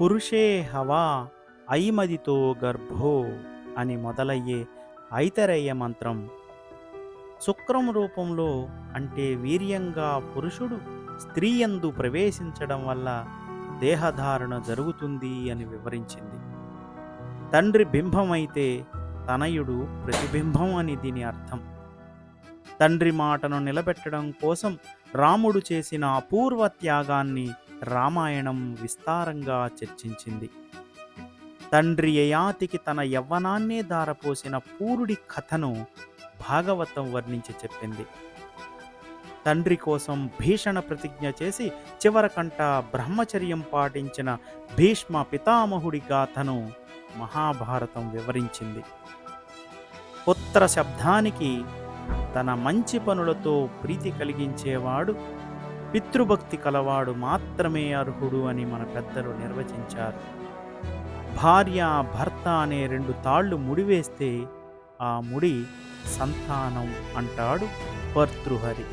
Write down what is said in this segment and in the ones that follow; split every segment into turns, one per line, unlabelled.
పురుషే హవా ఐమదితో గర్భో అని మొదలయ్యే ఐతరేయ మంత్రం. శుక్రం రూపంలో అంటే వీర్యంగా పురుషుడు స్త్రీయందు ప్రవేశించడం వల్ల దేహధారణ జరుగుతుంది అని వివరించింది. తండ్రి బింబమైతే తనయుడు ప్రతిబింబం అని దీని అర్థం. తండ్రి మాటను నిలబెట్టడం కోసం రాముడు చేసిన అపూర్వ త్యాగాన్ని రామాయణం విస్తారంగా చర్చించింది. తండ్రి యయాతికి తన యవ్వనాన్నే దారపోసిన పూరుడి కథను భాగవతం వర్ణించి చెప్పింది. తండ్రి కోసం భీషణ ప్రతిజ్ఞ చేసి చివరకంట బ్రహ్మచర్యం పాటించిన భీష్మ పితామహుడి గాథను మహాభారతం వివరించింది. పుత్ర శబ్దానికి తన మంచి పనులతో ప్రీతి కలిగించేవాడు పితృభక్తి కలవాడు మాత్రమే అర్హుడు అని మన పెద్దలు నిర్వచించారు. భార్య భర్త అనే రెండు తాళ్ళు ముడివేస్తే ఆ ముడి సంతానం అంటాడు భర్తృహరి.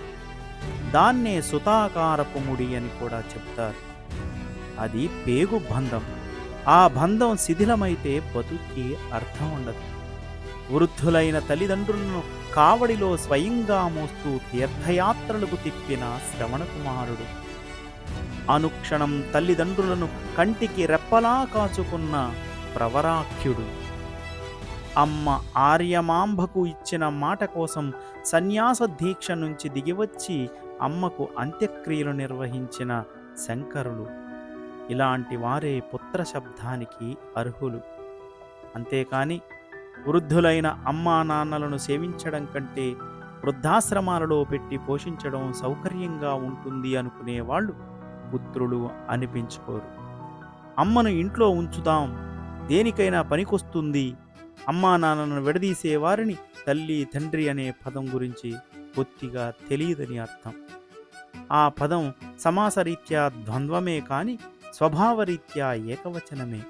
దాన్నే సుతాకారపు ముడి అని కూడా చెప్తారు. అది పేగు బంధం. ఆ బంధం శిథిలమైతే బతుక్కి అర్థం ఉండదు. వృద్ధులైన తల్లిదండ్రులను కావడిలో స్వయంగా మోస్తూ తీర్థయాత్రలకు తిప్పిన శ్రవణకుమారుడు అనుక్షణం తల్లిదండ్రులను కంటికి రెప్పలా కాచుకున్న ప్రవరాఖ్యుడు. అమ్మ ఆర్యమాంబకు ఇచ్చిన మాట కోసం సన్యాస దీక్ష నుంచి దిగివచ్చి అమ్మకు అంత్యక్రియలు నిర్వహించిన శంకరులు. ఇలాంటి వారే పుత్ర శబ్దానికి అర్హులు. అంతేకాని వృద్ధులైన అమ్మా నాన్నలను సేవించడం కంటే వృద్ధాశ్రమాలలో పెట్టి పోషించడం సౌకర్యంగా ఉంటుంది అనుకునే వాళ్ళు పుత్రులు అనిపించుకోరు. అమ్మను ఇంట్లో ఉంచుదాం దేనికైనా పనికొస్తుంది అమ్మా నాన్నను విడదీసే వారిని తల్లి తండ్రి అనే పదం గురించి కొద్దిగా తెలియదని అర్థం. ఆ పదం సమాసరీత్యా ద్వంద్వమే కాని స్వభావరీత్యా ఏకవచనమే.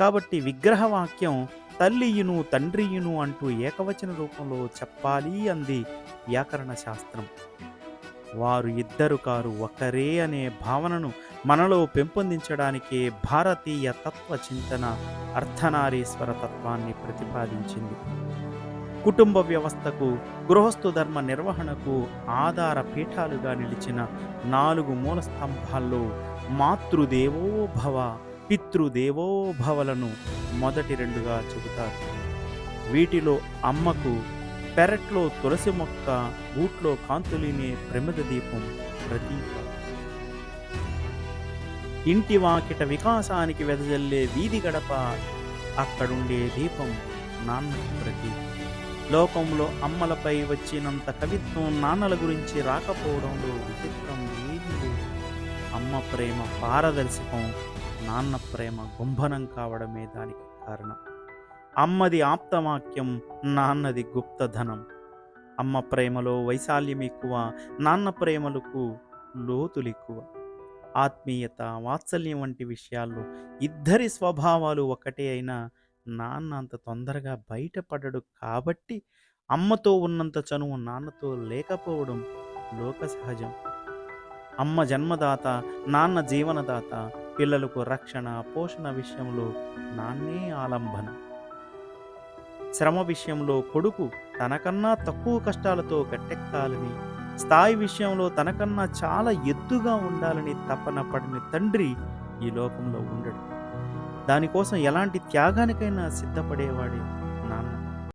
కాబట్టి విగ్రహవాక్యం తల్లియును తండ్రియును అంటూ ఏకవచన రూపంలో చెప్పాలి అంది వ్యాకరణ శాస్త్రం. వారు ఇద్దరు కారు ఒకరే అనే భావనను మనలో పెంపొందించడానికే భారతీయ తత్వ చింతన అర్ధనారీశ్వర తత్వాన్ని ప్రతిపాదించింది. కుటుంబ వ్యవస్థకు గృహస్థు ధర్మ నిర్వహణకు ఆధార పీఠాలుగా నిలిచిన నాలుగు మూల స్తంభాల్లో మాతృదేవో పితృదేవోభవలను మొదటి రెండుగా చెబుతారు. వీటిలో అమ్మకు పెరట్లో తులసి మొక్క ఊట్లో కాంతులినే ప్రమిద దీపం ప్రతీక. ఇంటి వాకిట వికాసానికి వెదజల్లే వీధి గడప అక్కడుండే దీపం నాన్న ప్రతీక. లోకంలో అమ్మలపై వచ్చినంత కవిత్వం నాన్నల గురించి రాకపోవడంలో విచిత్రం ఏమీ లేదు. అమ్మ ప్రేమ పారదర్శకం నాన్న ప్రేమ గుంభనం కావడమే దానికి కారణం. అమ్మది ఆప్తవాక్యం నాన్నది గుప్తధనం. అమ్మ ప్రేమలో వైశాల్యం ఎక్కువ నాన్న ప్రేమలకు లోతులు ఎక్కువ. ఆత్మీయత వాత్సల్యం వంటి విషయాల్లో ఇద్దరి స్వభావాలు ఒకటే అయినా నాన్న అంత తొందరగా బయటపడడు కాబట్టి అమ్మతో ఉన్నంత చనువు నాన్నతో లేకపోవడం లోక సహజం. అమ్మ జన్మదాత నాన్న జీవనదాత పిల్లలకు రక్షణ పోషణ విషయంలో నాన్నే ఆలంబన. శ్రమ విషయంలో కొడుకు తనకన్నా తక్కువ కష్టాలతో గట్టెక్కాలని స్థాయి విషయంలో తనకన్నా చాలా ఎత్తుగా ఉండాలని తపన పడిన తండ్రి ఈ లోకంలో ఉండడు. దానికోసం ఎలాంటి త్యాగానికైనా సిద్ధపడేవాడే